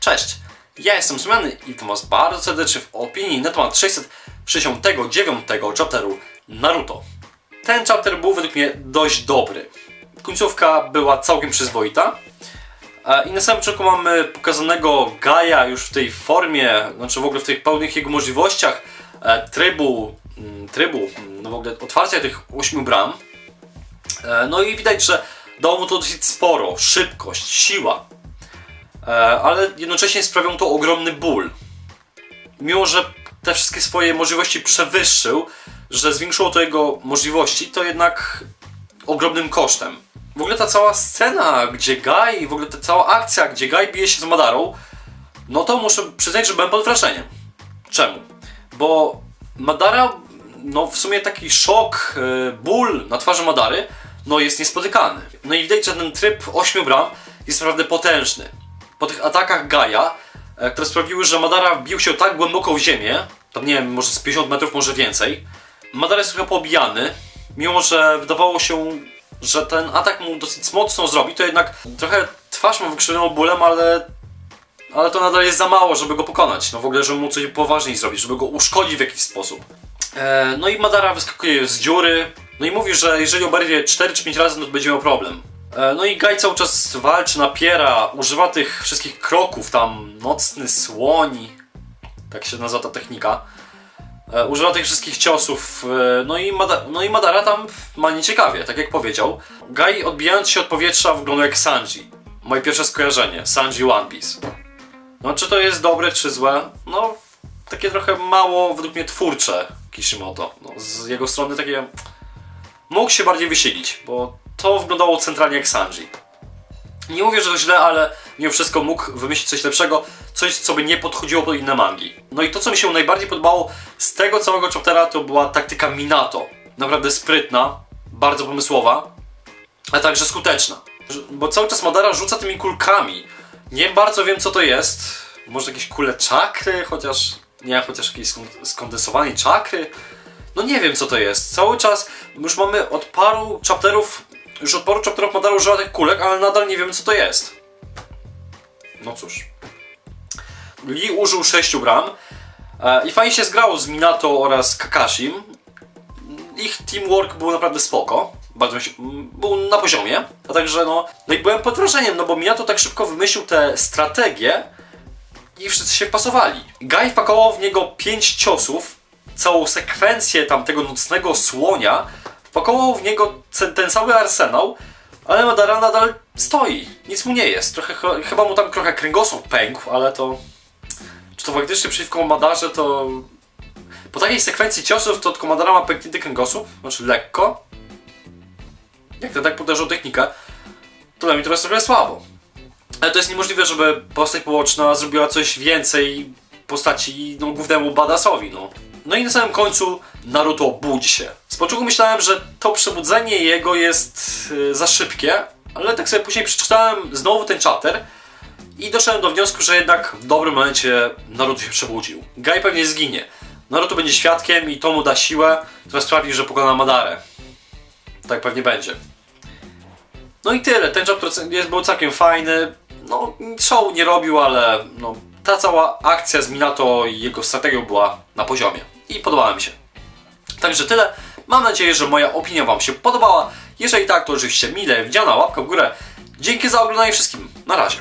Cześć, ja jestem Zmiany i witam was bardzo serdecznie w opinii na temat 669 chapteru Naruto. Ten chapter był według mnie dość dobry. Końcówka była całkiem przyzwoita. I na samym początku mamy pokazanego Gaia już w tej formie, znaczy w ogóle w tych pełnych jego możliwościach e, trybu, mm, trybu, mm, no w ogóle otwarcia tych ośmiu bram. E, No i widać, że dało mu to dosyć sporo, szybkość, siła. E, ale jednocześnie sprawiał to ogromny ból. Mimo, że te wszystkie swoje możliwości przewyższył, że zwiększyło to jego możliwości, to jednak ogromnym kosztem. W ogóle ta cała scena, gdzie Guy, w ogóle ta cała akcja, gdzie Guy bije się z Madarą, no to muszę przyznać, że byłem pod wrażeniem. Czemu? Bo Madara, no w sumie taki szok, yy, ból na twarzy Madary, no jest niespotykany. No i widać, że ten tryb 8 bram jest naprawdę potężny. Po tych atakach Gaia, e, które sprawiły, że Madara bił się tak głęboko w ziemię, tam nie wiem, może z 50 metrów, może więcej, Madara jest trochę pobijany, mimo że wydawało się, że ten atak mu dosyć mocno zrobi, to jednak trochę twarz ma wykrzywioną bólem, ale ale to nadal jest za mało, żeby go pokonać. No w ogóle, żeby mu coś poważniej zrobić, żeby go uszkodzić w jakiś sposób. E, no i Madara wyskakuje z dziury. No i mówi, że jeżeli oberwie 4 czy 5 razy, no to będzie miał problem. E, no i Guy cały czas walczy, napiera, używa tych wszystkich kroków, tam nocny słoń, tak się nazywa ta technika. E, używa tych wszystkich ciosów, e, no i, no i Madara tam ma nieciekawie, tak jak powiedział. Guy odbijając się od powietrza wygląda jak Sanji. Moje pierwsze skojarzenie, Sanji One Piece. No czy to jest dobre, czy złe? No takie trochę mało według mnie twórcze Kishimoto. No, z jego strony takie... Mógł się bardziej wysilić, bo to wyglądało centralnie jak Sanji. Nie mówię, że to źle, ale mimo wszystko mógł wymyślić coś lepszego, coś, co by nie podchodziło pod inne mangi. No i to, co mi się najbardziej podobało z tego całego chaptera, to była taktyka Minato. Naprawdę sprytna, bardzo pomysłowa, a także skuteczna. Bo cały czas Madara rzuca tymi kulkami. Nie bardzo wiem, co to jest. Może jakieś kule czakry, chociaż... Nie, chociaż jakieś skon- skondensowane czakry. No nie wiem, co to jest. Cały czas już mamy od paru chapterów już od paru chapterów Madara używa tych kulek, ale nadal nie wiemy co to jest. No cóż. Lee użył 6 bram e, i fajnie się zgrało z Minato oraz Kakashim. Ich teamwork był naprawdę spoko. Bardzo się, był na poziomie. A także no, no i byłem pod wrażeniem, no bo Minato tak szybko wymyślił te strategie i wszyscy się wpasowali. Guy wpakował w niego 5 ciosów, całą sekwencję tamtego nocnego słonia, wpakował w niego ten cały arsenał, ale Madara nadal stoi. Nic mu nie jest. Trochę, ch- chyba mu tam trochę kręgosłup pękł, ale to... Czy to faktycznie przeciwko Madarze to... Po takiej sekwencji ciosów to tylko Madara ma pęknięty kręgosłup, znaczy lekko. Jak ten tak poderzył technikę, to dla mnie to jest trochę słabo. Ale to jest niemożliwe, żeby postać poboczna zrobiła coś więcej postaci no, głównemu badasowi, no. No i na samym końcu Naruto budzi się. Z początku myślałem, że to przebudzenie jego jest y, za szybkie, ale tak sobie później przeczytałem znowu ten chapter i doszedłem do wniosku, że jednak w dobrym momencie Naruto się przebudził. Gai pewnie zginie. Naruto będzie świadkiem i to mu da siłę, która sprawi, że pokona Madarę. Tak pewnie będzie. No i tyle. Ten chapter jest, był całkiem fajny. No, show nie robił, ale no, ta cała akcja z Minato i jego strategią była na poziomie. I podobała mi się. Także tyle. Mam nadzieję, że moja opinia Wam się podobała. Jeżeli tak, to oczywiście mile widziana łapka w górę. Dzięki za oglądanie wszystkim. Na razie.